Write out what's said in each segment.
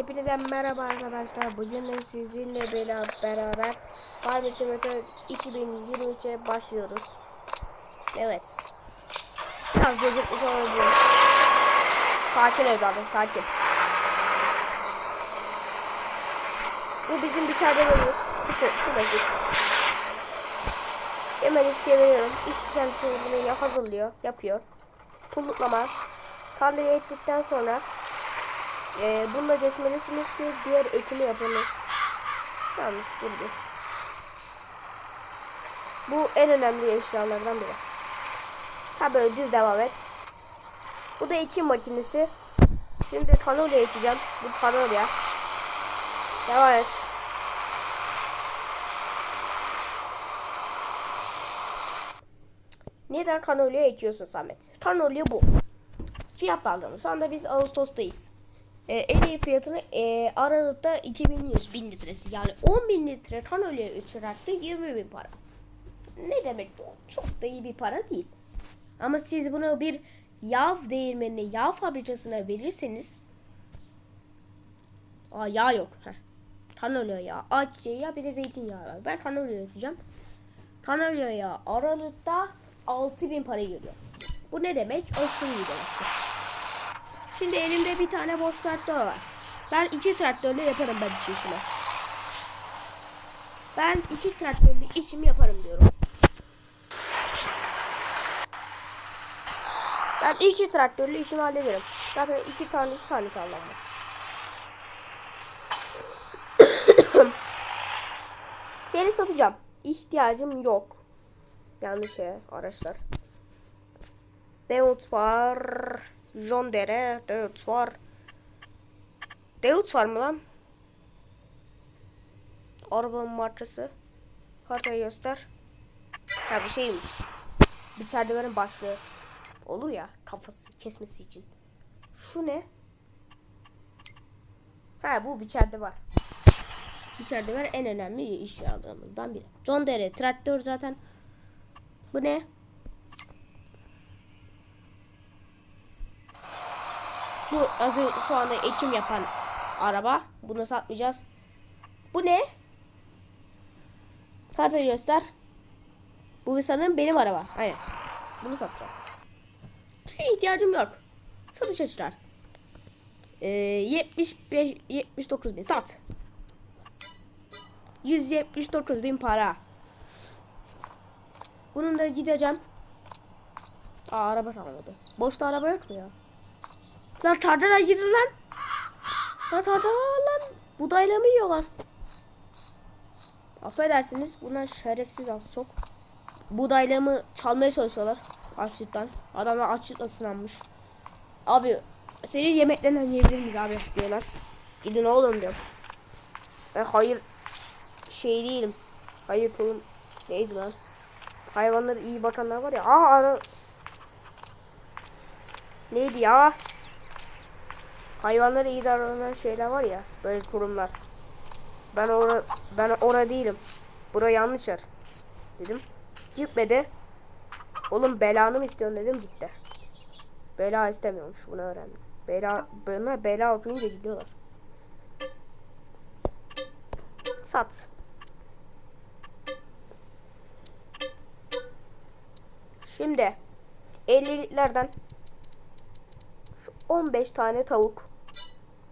Hepinize merhaba arkadaşlar. Bugün de sizinle beraber Barbie Simulator 2023'e başlıyoruz. Evet. Biraz gecikmiş olabilir. Sakin evladım, sakin. Bu bizim bir çare bölümümüz. Klasik. Hemen iş çeviriyorum. İş kendisi bunu hazırlıyor, yapıyor. Pulluklama. Tarlayı ettikten sonra ee, bununla geçmelisiniz ki diğer ekimi yapınız. Yanlış durdu. Bu en önemli eşyalardan biri. Tabi böyle düz devam et. Bu da ekim makinesi. Şimdi kanolya ekeceğim. Bu kanolya. Devam et. Neden kanolya ekiyorsun Samet? Kanolya bu. Fiyatlandırma. Şu anda biz Ağustos'tayız. Ee, en iyi fiyatını e, Aralık'ta 2100 bin litresi yani 10 bin litre kanolya uçuraktı 20 bin para. Ne demek bu? Çok da iyi bir para değil. Ama siz bunu bir yağ değirmenine, yağ fabrikasına verirseniz Aa yağ yok. Heh. Kanolya yağı, ayçiçeği yağı, bir de zeytinyağı var. Ben kanolya üreteceğim. Kanolya yağı Aralık'ta 6000 para geliyor. Bu ne demek? Aşırı iyi demektir. Şimdi elimde bir tane boş traktör var. Ben iki traktörle yaparım ben iş işimi. Ben iki traktörle işimi yaparım diyorum. Ben iki traktörle işimi hallederim. Zaten iki tane, üç tane tarlam. Seni satacağım. İhtiyacım yok. Yanlış şey araçlar. Deut var. John Dere. Deut var. Deut var mı lan? Arabanın markası. Haritayı göster. Ha bir şeymiş. Bir çerçevenin başlığı. Olur ya kafası kesmesi için. Şu ne? Ha bu biçerde var. İçeride var en önemli iş aldığımızdan biri. John Dere traktör zaten. Bu ne? Bu az önce şu anda ekim yapan araba. Bunu satmayacağız. Bu ne? Haritayı göster. Bu sanırım benim araba. Aynen. Bunu satacağım. Çünkü ihtiyacım yok. Satış açılar. Ee, 75 79 bin sat. 179 bin para. Bunun da gideceğim. Aa araba kalmadı. Boşta araba yok mu ya? Lan tarlaya gidin lan. Lan tarlaya lan. Budayla mı yiyorlar? Affedersiniz bunlar şerefsiz az çok. Budaylığımı çalmaya çalışıyorlar. Açlıktan. Adamlar açlıkla sınanmış. Abi senin yemeklerinden yiyebilir miyiz abi diyorlar. Gidin oğlum diyor. Ben hayır şey değilim. Hayır kulum. Neydi lan? Hayvanları iyi bakanlar var ya. Aa ara... Neydi ya? Hayvanları iyi davranan şeyler var ya. Böyle kurumlar. Ben ora ben ora değilim. Bura yanlış yer. Dedim. Gitmedi. Oğlum belanı mı istiyorsun dedim gitti. Bela istemiyormuş bunu öğrendim. Bela bana bela okuyunca gidiyorlar. Sat. Şimdi 50'liklerden 15 tane tavuk.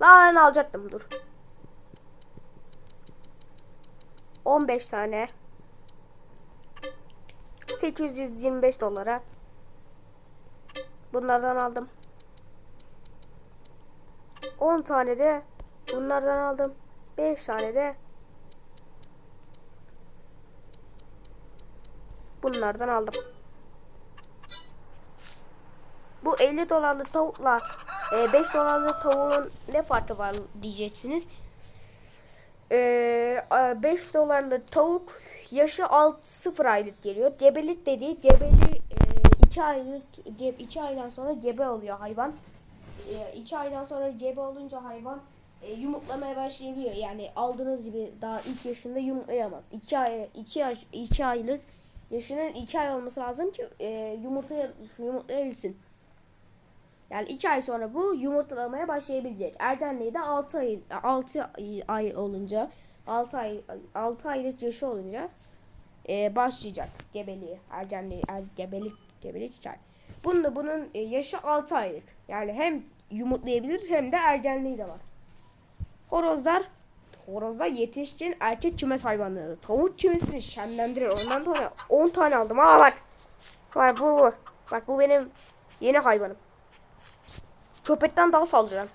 Lan alacaktım dur. 15 tane 825 dolara bunlardan aldım. 10 tane de bunlardan aldım. 5 tane de bunlardan aldım. Bu 50 dolarlık tavukla e, 5 dolarlık tavuğun ne farkı var diyeceksiniz. E, 5 dolarlık tavuk yaşı alt 0 aylık geliyor. Gebelik dediği gebeli 2 aylık 2 aydan sonra gebe oluyor hayvan. 2 aydan sonra gebe olunca hayvan e, yumurtlamaya başlayabiliyor. Yani aldığınız gibi daha ilk yaşında yumurtlayamaz. 2 ay 2 yaş 2 aylık yaşının 2 ay olması lazım ki e, yumurta yumurtlayabilsin. Yani 2 ay sonra bu yumurtlamaya başlayabilecek. Ergenliği de 6 ay 6 ay, olunca 6 ay 6 aylık yaşı olunca e, başlayacak gebeliği. Ergenliği er, gebelik gebelik 2 ay. Bunun da bunun e, yaşı 6 aylık. Yani hem yumurtlayabilir hem de ergenliği de var. Horozlar Horozlar yetişkin erkek kümes hayvanları. Tavuk kümesini şenlendirir. Ondan sonra 10 tane aldım. Aa bak. Bak bu, bu. Bak bu benim yeni hayvanım. Köpekten daha saldıran.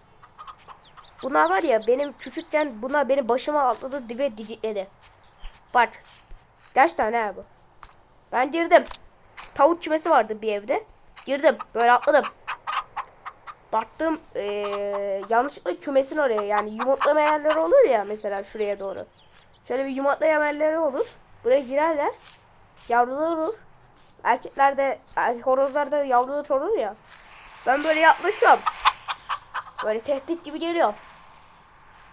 Bunlar var ya benim küçükken bunlar benim başıma atladı ve didikledi. Bak. Tane ha bu. Ben girdim. Tavuk kümesi vardı bir evde. Girdim. Böyle atladım. Baktım eee yanlışlıkla kümesin oraya yani yumurtlama yerleri olur ya mesela şuraya doğru. Şöyle bir yumurtlama yerleri olur. Buraya girerler. Yavrular olur. Erkekler de er- horozlar da yavrular olur ya. Ben böyle yaklaşıyorum. Böyle tehdit gibi geliyor.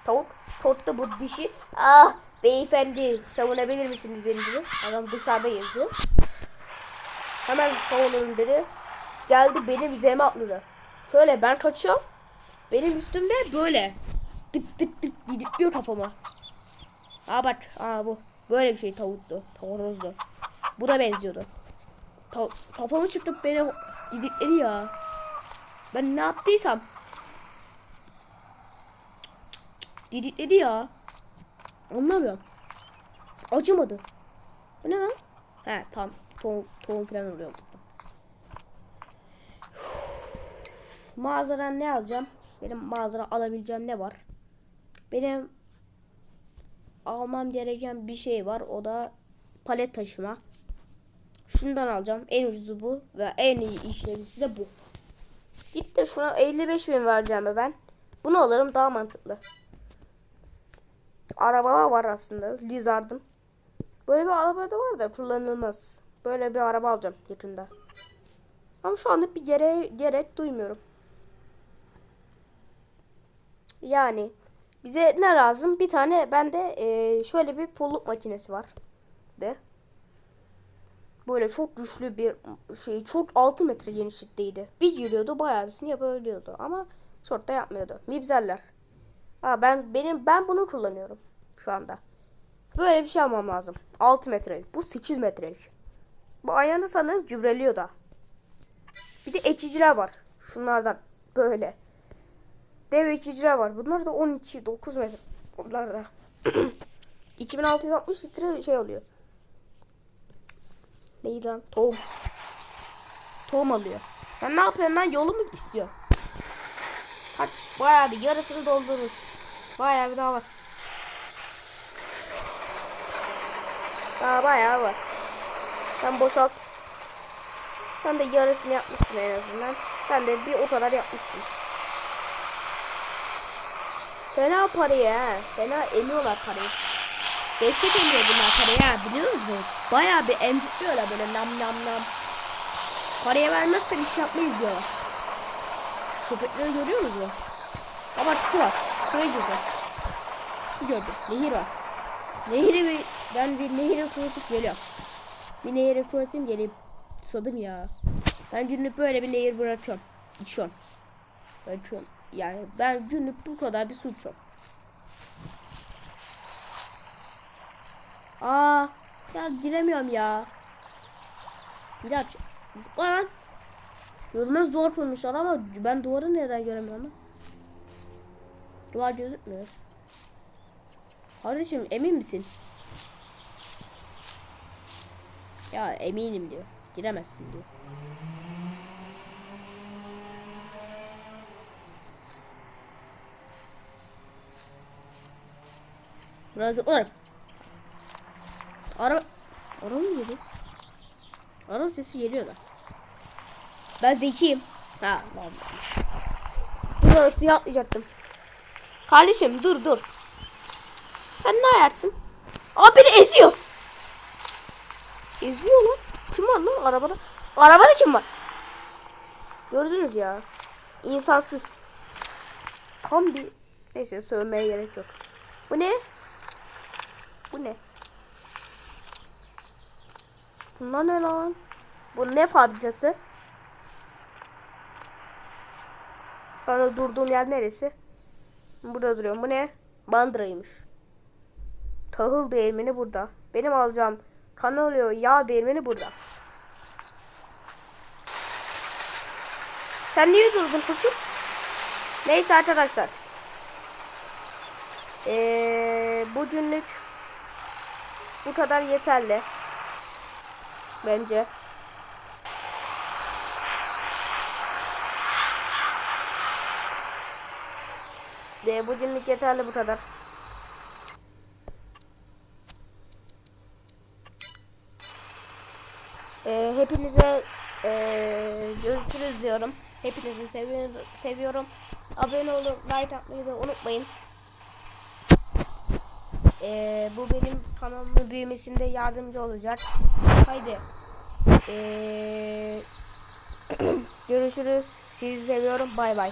Tavuk tuttu bu dişi. Ah beyefendi savunabilir misiniz beni dedi. Adam dışarıda yazıyor. Hemen savunalım dedi. Geldi benim üzerime atladı. Şöyle ben kaçıyorum. Benim üstümde böyle. Tık tık tık didikliyor kafama. Aa bak aa bu. Böyle bir şey tavuktu. Tavrozdu. Bu da benziyordu. Ta kafamı çıkıp beni didikledi ya. Ben ne yaptıysam. Didikledi ya. Anlamıyorum. Acımadı. Bu ne lan? He tam tohum, tohum falan oluyor. Mağazadan ne alacağım? Benim mağazadan alabileceğim ne var? Benim almam gereken bir şey var. O da palet taşıma. Şundan alacağım. En ucuzu bu. Ve en iyi işlevlisi de bu. Git de şuna 55 bin vereceğim ben. Bunu alırım daha mantıklı. Arabalar var aslında. Lizard'ın. Böyle bir araba da var da kullanılmaz. Böyle bir araba alacağım yakında. Ama şu anda bir gere gerek duymuyorum. Yani bize ne lazım? Bir tane bende e, şöyle bir pulluk makinesi var. De. Böyle çok güçlü bir şey çok 6 metre genişlikteydi. Bir giriyordu bayağı birisini yapabiliyordu ama çok da yapmıyordu. Mibzeller. Ha ben benim ben bunu kullanıyorum şu anda. Böyle bir şey almam lazım. 6 metrelik. Bu 8 metrelik. Bu ayağında sanırım gübreliyor da. Bir de ekiciler var. Şunlardan böyle. Dev ekiciler var. Bunlar da 12 9 metre. Bunlar da 2660 litre şey oluyor. Neydi lan? Tohum. Tohum alıyor. Sen ne yapıyorsun lan? Yolu mu pisliyor? Kaç. Bayağı bir yarısını doldurmuş. Bayağı bir daha var. Daha bayağı var. Sen boşalt. Sen de yarısını yapmışsın en azından. Sen de bir o kadar yapmışsın. Fena parayı ha. Fena emiyorlar parayı. Destek emiyor bunlar parayı ha. Biliyor musunuz? Bayağı bir emcikliyorlar böyle nam nam nam. Paraya vermezsen iş yapmayız diyorlar. Köpekleri görüyor musunuz? Su var. Suya girdi. Su gördüm. Nehir var. Nehri bir, ben bir nehire tuvaletip geliyorum. Bir nehire tuvaletim geleyim. Susadım ya. Ben günlük böyle bir nehir bırakıyorum. İçiyorum. Bırakıyorum. Yani ben günlük bu kadar bir su içiyorum. Aa, ya giremiyorum ya. Bir aç. Zıpla lan. Görmez duvar kurmuşlar ama ben duvarı neden göremiyorum? Duvar gözükmüyor. Kardeşim emin misin? Ya eminim diyor. Giremezsin diyor. Buraya zıplarım. Araba... Araba mı geliyor? Araba sesi geliyor da. Ben zekiyim. Ha, vallahi. Buraya suya atlayacaktım. Kardeşim dur dur. Sen ne ayarsın? Aa beni eziyor. Eziyor lan. Kim var lan arabada? Arabada kim var? Gördünüz ya. İnsansız. Tam bir... Neyse sövmeye gerek yok. Bu ne? Bu ne? Bunlar ne lan? Bu ne fabrikası? Şu anda durduğum yer neresi? Burada duruyorum. Bu ne? Bandıraymış. Tahıl değirmeni burada. Benim alacağım kanalyo yağ değirmeni burada. Sen niye durdun koçum? Neyse arkadaşlar. Ee, bugünlük bu kadar yeterli. Bence. De bugünlük yeterli bu kadar. Ee, hepinize ee, görüşürüz diyorum. Hepinizi seviyorum. Abone olup like atmayı da unutmayın. Ee, bu benim kanalımın büyümesinde yardımcı olacak. Haydi. Ee, görüşürüz. Sizi seviyorum. Bay bay.